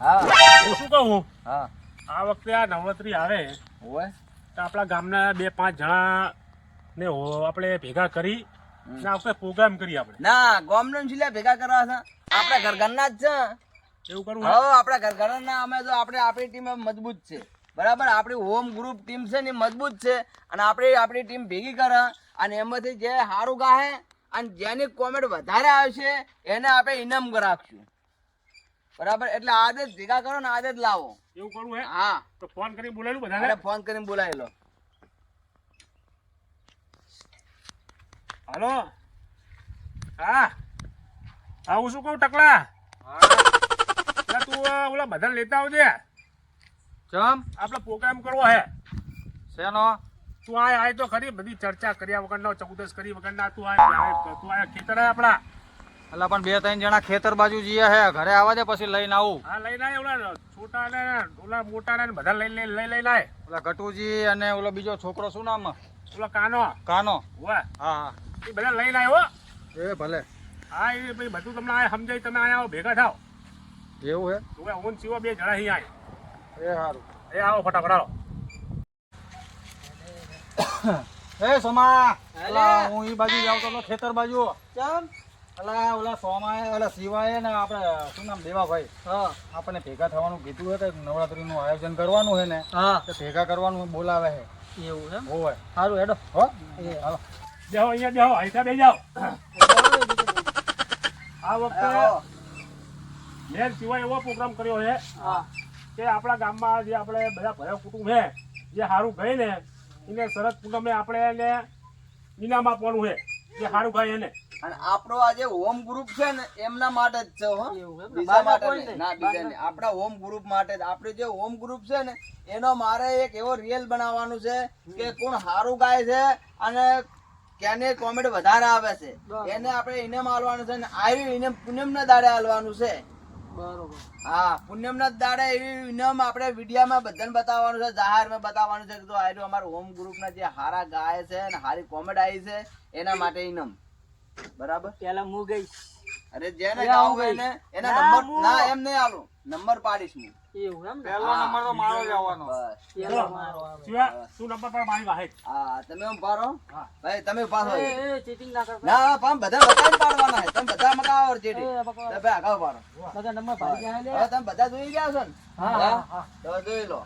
હા. હું શું કહું? હા. આ વખતે આ નવરાત્રી આવે. ઓય તો આપણા ગામના બે પાંચ જણા ને આપણે ભેગા કરી ને પ્રોગ્રામ કરી આપણે. ના ગોમનો છેલ્લે ભેગા કરવા છે. આપણા ઘરઘરના જ છે. એવું કરવું હવે આપણા ઘરઘરના અમે તો આપણે આપણી ટીમ મજબૂત છે. બરાબર? આપણી હોમ ગ્રુપ ટીમ છે ને મજબૂત છે. અને આપણે આપણી ટીમ ભેગી કરે. અને એમાંથી જે સારું ગાહે અને જેની કોમેન્ટ વધારે આવશે એને આપણે ઇનામ રાખશું બરાબર? એટલે આદત ભેગા કરો ને આદત લાવો. એવું કરવું હે? હા. તો ફોન કરી બોલાયેલું અરે બધાને ફોન કરીને બોલાવી લો. હાલો? હા. હા હું શું કહું ટકલા? એટલે તું ઓલા બધા લેતા આવજે. ચમ? આપણે પ્રોગ્રામ કરવો હે. શેનો? તું આય આય તો ખરી. બધી ચર્ચા કર્યા વગરના ચૌદસ કરી વગરના. તું આય આય, તું આય ખેતર આપણા. એટલે પણ બે ત્રણ જણા ખેતર બાજુ જઈએ હે. ઘરે આવવા દે પછી લઈને આવું. હા લઈને આવે ઓલા છોટા ને ઓલા મોટા ને બધા લઈ લઈ લઈ લઈને આય. ઓલા ગટુજી અને ઓલો બીજો છોકરો શું નામ? ઓલા કાનો. કાનો. હા હા. એ બધા લઈને આવ્યો એ ભલે. હા એ ભાઈ બધું તમને આય સમજાય તમે આયા આવો ભેગા થાવ એવું હે? તું ઓન સીવો બે જણા અહીં આય. એ સારું એ આવો ફટાફટ આવો. એ સોમા. હું ઈ બાજુ જાવ તો ખેતર બાજુ. અલા ઓલા સોમાએ ઓલા શિવાએ ને આપણે શું નામ દેવાભાઈ હા. આપણને ભેગા થવાનું કીધું હે કે નવરાત્રીનું આયોજન કરવાનું હે ને હા. તો ભેગા કરવાનું બોલાવે હે. એવું એમ? હોય સારું હેડો. હો? હાલો. બેહો અહીંયા જાઓ અહીંતા બે જાઓ. આ વખતે મેં શિવાય એવો પ્રોગ્રામ કર્યો છે હા. કે આપણા ગામમાં જે આપણે બધા ભયા કુટુંબ છે જે સારું ગઈ ને એને શરદ પૂનમે આપણે એને ઇનામ આપવાનું છે જે સારું ગાય એને. અને આપણો આ જે હોમ ગ્રુપ છે ને એમના માટે જ છે હો. બીજા માટે ના બીજા નહીં. આપણા હોમ ગ્રુપ માટે જ. આપણે જે હોમ ગ્રુપ છે ને એનો મારે એક એવો રિયલ બનાવવાનું છે કે કોણ સારું ગાય છે અને કેને કોમેન્ટ વધારે આવે છે. એને આપણે ઇનામ આલવાનું છે ને આવી ઇનામ પૂનમના દાડે આલવાનું છે. હા પૂનમ ના દાડે એવી ઇનામ આપણે વિડીયામાં બધાને બતાવવાનું છે જાહેરમાં બતાવવાનું છે કે તો આ અમારા હોમ ગ્રુપ ના જે હારા ગાય છે અને હારી કોમેન્ટ આવી છે એના માટે ઇનામ બરાબર? પેલા હું ગઈ. અરે જેને ગાવું હોય ને એના નંબર ના એમ નહીં આલું. નંબર પાડીશ હું. એવું એમ પહેલો નંબર તો મારો જ આવવાનો. બસ પેલો મારો આવે. તું નંબર પર મારી વાહે હા તમે એમ પારો ભાઈ તમે પાછો એ એ ચીટિંગ ના કરતા. ના પામ બધા બતાઈ પાડવાના છે. તમે બધા મકાવો જેડી એ તો ભાઈ આગળ પારો બધા નંબર પાડી ગયા લે હવે તમે બધા જોઈ ગયા છો ને? હા, હા? તો જોઈ લો.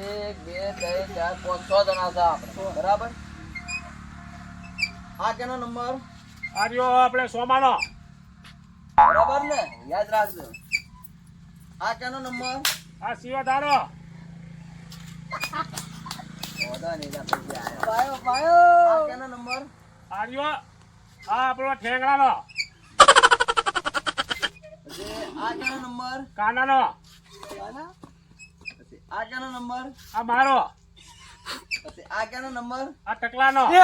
એક બે ત્રણ ચાર પાંચ છ જણા છે આપણે. બરાબર? આ કેનો નંબર? આ રહ્યો આપણે સોમાનો. બરાબર ને? યાદ રાખજો. આ કેનો નંબર? આ સિવા તારો. આ કેનો નંબર? આ રહ્યો. આ આપણો ઠેંગડાનો આ કેનો નંબર? કાનાનો. પછી આ કેનો નંબર? આ મારો. આ કેનો નંબર? આ ટકલાનો. બસ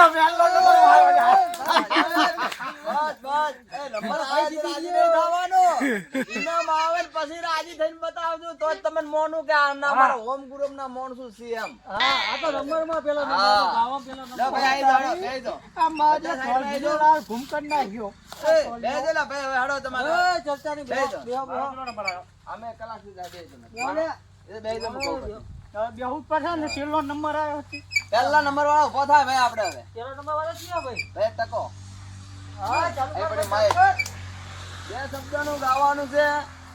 બસ એ નંબર આવે રાજી નહીં થવાનું. ઇનામ આવે પછી રાજી થઈને બતાવજો. તો જ તમને મોનું કે આ ના મારા હોમ ગ્રુપ ના મોણ શું છે એમ. હા આ તો નંબરમાં પેલો નંબર ગાવા પેલો નંબર ભાઈ આઈ જાઓ બેહી જાઓ. આ મારે બધા સાઈડમાં ખોરજીનો લાલ ઘૂમકર નાખ્યો. એ બેહી જાઓ ભાઈ હવે હેડો તમારે. એ બેહો બેહો કેટલો નંબર આવ્યો? અમે કલાક સુધી બે જાઓ એ મૂકો પછી. બેહુ પડશે ને છેલ્લો નંબર આવ્યો છે. પહેલા નંબર વાળો ઊભો થાય ભાઈ આપણે હવે. પેલો નંબર વાળો કયો ભાઈ? ભાઈ ટકો. હા ચાલુ એ કર પડી ચાલુ માઇક. કર. બે શબ્દનું ગાવાનું છે.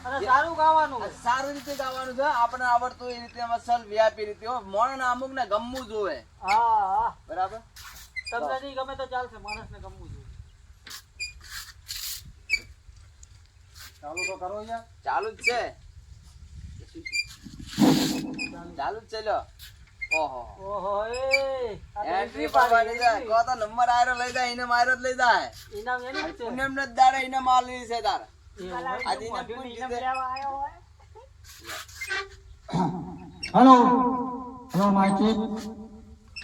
અને સારું ગાવાનું સારી રીતે ગાવાનું છે. આપણે આવડતું એ રીતે મસલ વ્યાપી રીતે. મોણ ને અમુક ને ગમવું જોવે. હા હા. બરાબર? તમને નહીં ગમે તો ચાલશે માણસ ને ગમવું જોઈએ ચાલુ તો કરો યાર. ચાલુ જ છે. ચાલુ જ છે ઓહો. ઓહો એ એન્ટ્રી પાડવાની છે. પાડી, તો નંબર આયરો લઈ જાય એને માયરો જ લઈ જાય. ઇનામ એની જ છે. પુણ્યમ ને જ દાડે એને માલ લીધી છે તારે. આજે ઇનામ પૂરી ઇનામ છે. લેવા આવ્યો હોય. હેલો. હેલો માઇકી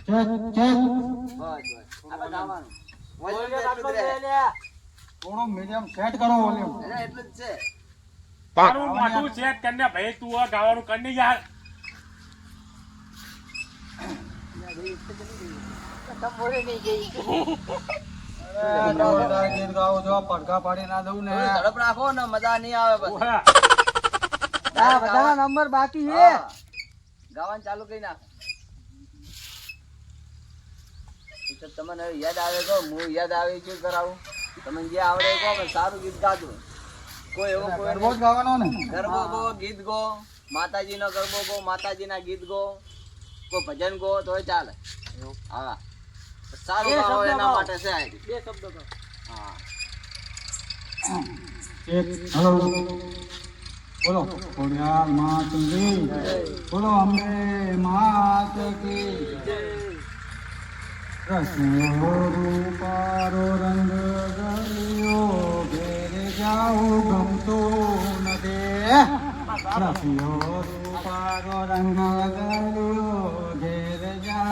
ચેક ચેક. બસ બસ. આપણે ગાવાનું વોલ્યુમ એટલું જ આટલો રહે. જ લે. થોડો મીડિયમ સેટ કરો વોલ્યુમ એને એટલું જ છે. તારું કરીને ભાઈ તું આ ગાવાનું કરી યાર તંબોરી નહીં ગઈ. જોરદાર ગીત ગાઓ છો ના ને ને? તમને યાદ આવે તો હું યાદ આવે શું કરાવું તમને જે આવડે સારું ગીત ગાતું કોઈ એવો ગરબો ગાવાનો ને ગો, ગીત ગો, માતાજીનો ગરબો ગો, માતાજીના ગીત ગો. કોઈ ભજન ગો તો ચાલે. હા. સારું એ એના માટે છે આ બે શબ્દો કહો. હા. એક બોલો. ખોડિયાર માત કી બોલો અંબે માત કી કૃષ્ણ રૂપારો રંગ ગયો ઘેર જાઉં ગમતો નથી કૃષ્ણ રૂપારો રંગ ગયો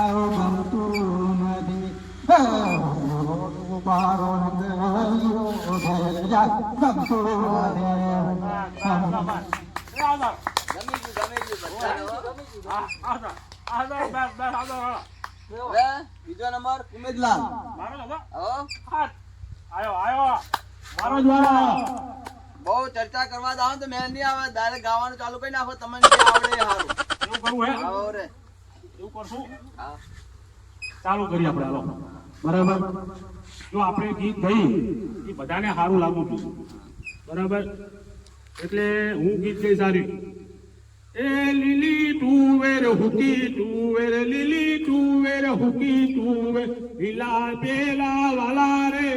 જાઉં નથી રૂપારો રંગ ગલિયો ઘેર જાઉં ગમતું નથી એ આવજો. ગમી ગયું ગમી ગયું બધાને હો. આ, આવજો. આવજો, બસ, બસ, આવજો, આવજો. હવે બીજો નંબર ઉમેદલાલ મારો તો, હો હાથ. આયો, આયો. મારો જ વારો. બહુ ચર્ચા કરવા દાવ તો મેં નહીં આવે ડાયરેક્ટ ગાવાનું ચાલુ કરી નાખો તમને આવડે સારું એવું કરવું હે? એવું કરશું? ચાલુ કરીએ આપણે હાલો. બરાબર? જો આપણે ગીત ગઈ એ બધાને સારું લાગવું છું બરાબર? એટલે હું ગીત ગઈ સારી એ લીલી ટુવેર હુકી ટુવેર લીલી ટુવેર હુકી ટુવેર લીલા પેલા વાલા રે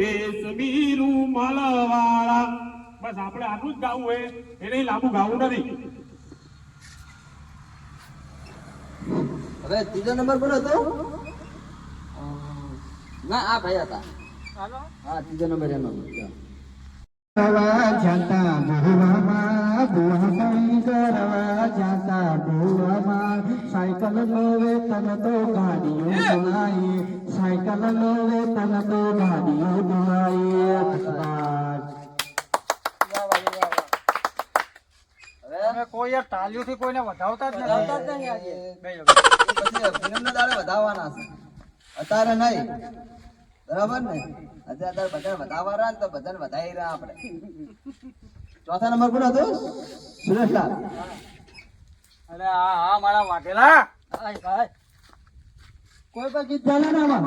રેશમી રૂમાલ વાળા બસ આપણે આટલું જ ગાવું હે. એને લાંબુ ગાવું નથી. હવે ત્રીજો નંબર કોનો હતો ના આ ભાઈ હતા હાલો હા ત્રીજો નંબર એનો હતો. કરવા જતા ભૂવામાં ભૂમકઈ કરવા જતા ભૂવામાં સાયકલ નો વેતન તો ગાડીઓ ધોવાઈ સાયકલ નો વેતન તો ગાડીઓ ધોવાઈ વાહ, વાહ, વાહ, વાહ. કોઈ થી કોઈને વધાવતા જ વધાવતા જ નહીં આજે. પછી ફિલ્મના દાડે વધાવવાના છે. અત્યારે નહીં. બરાબર ને? અત્યારે બધા વધાવવા રહ્યા ને તો બધાને વધાવી રહ્યા આપણે. ચોથા નંબર કોણ હતો? સુરેશલાલ. અરે આ હા મારા વાઘેલા. ભાઈ ભાઈ. કોઈ પણ ગીત ચાલે ને આમાં?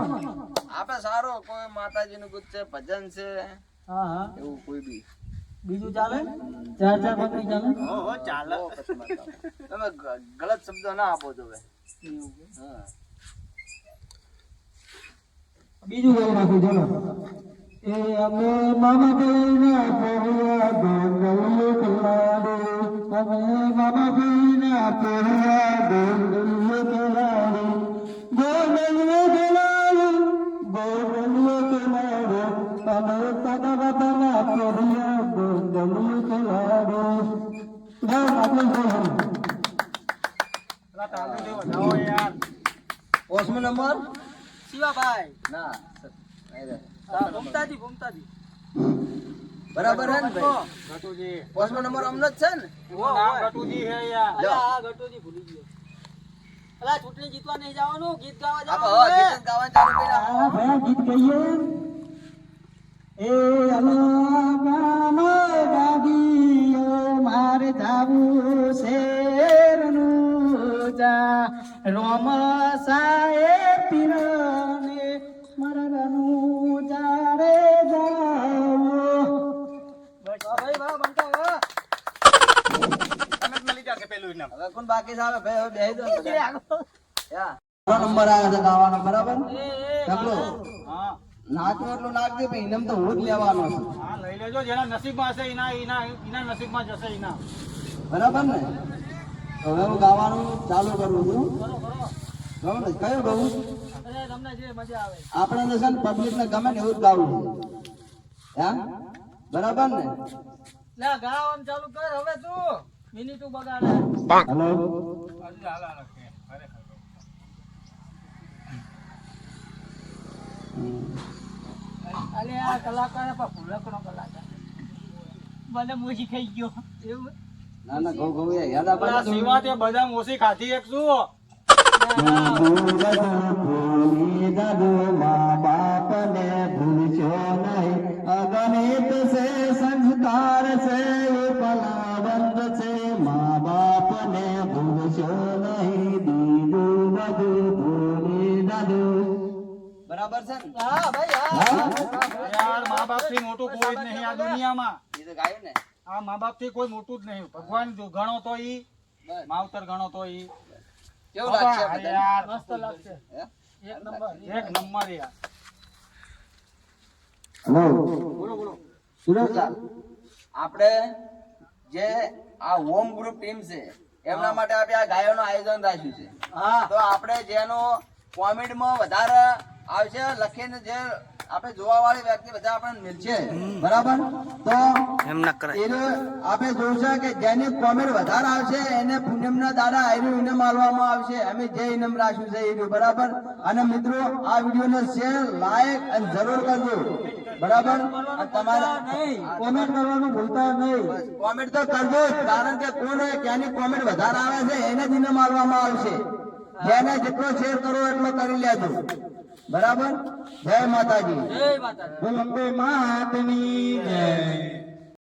આપણે સારો કોઈ માતાજીનું ગીત છે ભજન છે હા હા. એવું કોઈ બી. બીજું ચાલે? ચાર ચાર પકડી ચાલે? ઓહો ચાલે. તમે ગલત શબ્દો ના આપો જોવે હવે બીજું ગાઈ નાખું ચલો એ અમે મામા ભાઈના પહેલા ગોંગલીઓ ખેલાડે અમે મામા ભાઈના પહેલા ગોંગલીઓ ભૂમતાજી ભૂમતાજી બરાબર હે ને ભાઈ? ગટુજી. ઓસમો નંબર અમને જ છે ને? નામ ગટુજી હે યાર. અલા, આ ગટોજી ભૂલી ગયો. અલા ચૂંટણી જીતવા નહીં જવાનું ગીત ગાવા જવાનું ગીત ગાવાનું ચાલુ કરી નાખો. ગીત કહીએ એ અલામાનો ગાગીઓ મારે જાવું શેરનું જા રોમ સાએ હવે કોણ બાકી આવે ભાઈ હવે બેહી દો. ને બધા. યા. ત્રણ નંબર આવે છે ગાવાનો બરાબર? એ એ હા. નાચવું એટલું નાખજે ભાઈ ઇનામ તો હું જ લેવાનો છું. હા લઈ લેજો જેના નસીબમાં હશે એના એના એના નસીબમાં જશે એના. બરાબર ને? હવે હું ગાવાનું ચાલુ કરું છું. બરાબર ને? કયું ગાવું? અરે તમને જે મજા આવે. આપણે તો છે ને પબ્લિક ને ગમે ને એવું જ ગાવું. છે હા બરાબર ને? લે ગાવાનું ચાલુ કર હવે તું. મિનિટું બગાડે હલો અલે આ કલાકાર પણ ભૂલકનો કલાકાર મને મોજી ખાઈ ગયો એવું ના ના ઘઉં ઘઉં યાદ પેલા આપવાનું તે બધા મોસી ખાધી એક શું છે ને હા. ભાઈ હા યાર મા બાપથી મોટું કોઈ જ નહીં આ દુનિયામાં. એ તો ગાયું ને. આ મા બાપથી કોઈ મોટું જ નહીં. ભગવાન ગણો તો ઈ માવતર ગણો તો ઈ. કેવું લાગશે આ બાપા, બધાને? યાર. મસ્ત લાગશે. એક નંબર. એક નંબર યાર. હલો. સુરત આપણે જે આ હોમ ગ્રુપ ટીમ છે એમના માટે આપણે આ ગાયોનું આયોજન રાખ્યું છે. હા. તો આપણે જેનો કોમેન્ટમાં વધારે આવશે લખીને જે આપણે જોવા વાળી વ્યક્તિ બધા આપણને મળશે. બરાબર? તો એને આપણે જોશે કે જેની કોમેન્ટ વધારે આવશે એને પૂનમના દાડા આયરું ઇનામ આલવામાં આવશે. અમે જે ઇનામ રાખ્યું છે એનું બરાબર? અને મિત્રો આ વિડીયોને શેર લાઈક અને જરૂર કરજો. બરાબર? તમારા કોમેન્ટ કરવાનું ભૂલતા નહીં. કોમેન્ટ તો કરજો જ કારણ કે કોને ક્યાંની કોમેન્ટ વધારે આવે છે એને જ ઇનામ આલવામાં આવશે. જેને જેટલો શેર કરો એટલો કરી લેજો. બરાબર? જય માતાજી. બોલો અંબે માતની જય.